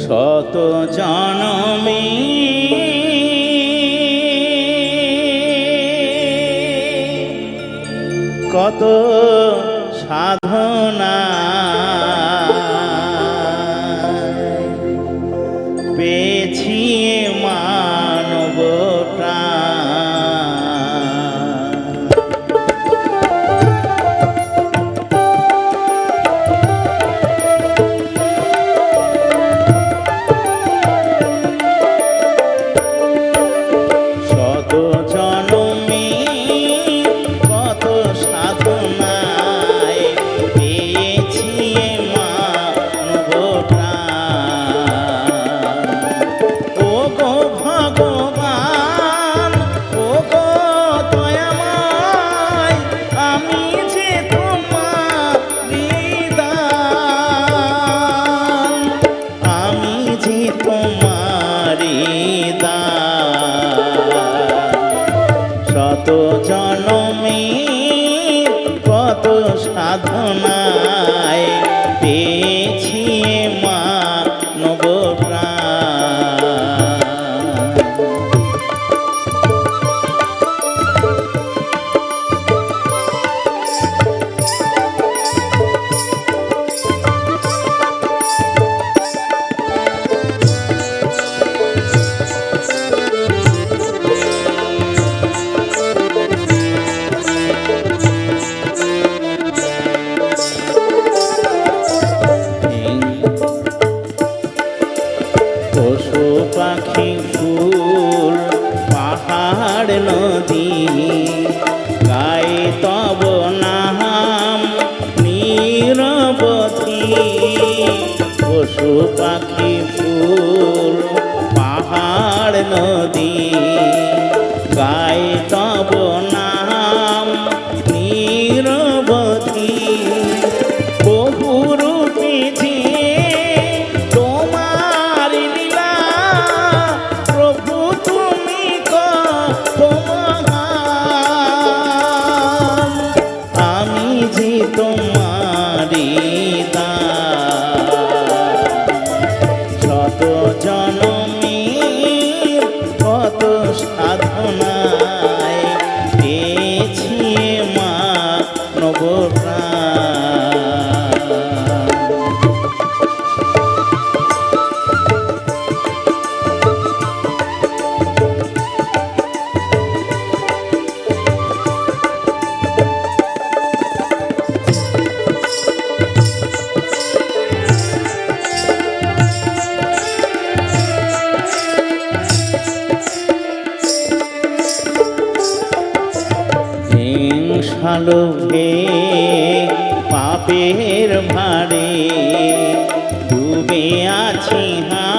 শত জানমি। কত সাধনা। நீ পাখি কত ভালো হে পাপের ভারে ডুবে আছি হা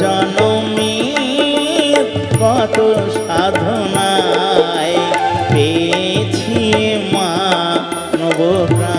জনমী কত সাধনায় পেয়েছি মা নবরা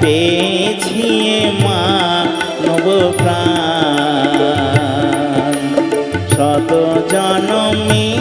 পেছিয়ে মা নব প্রাণ শত জনমী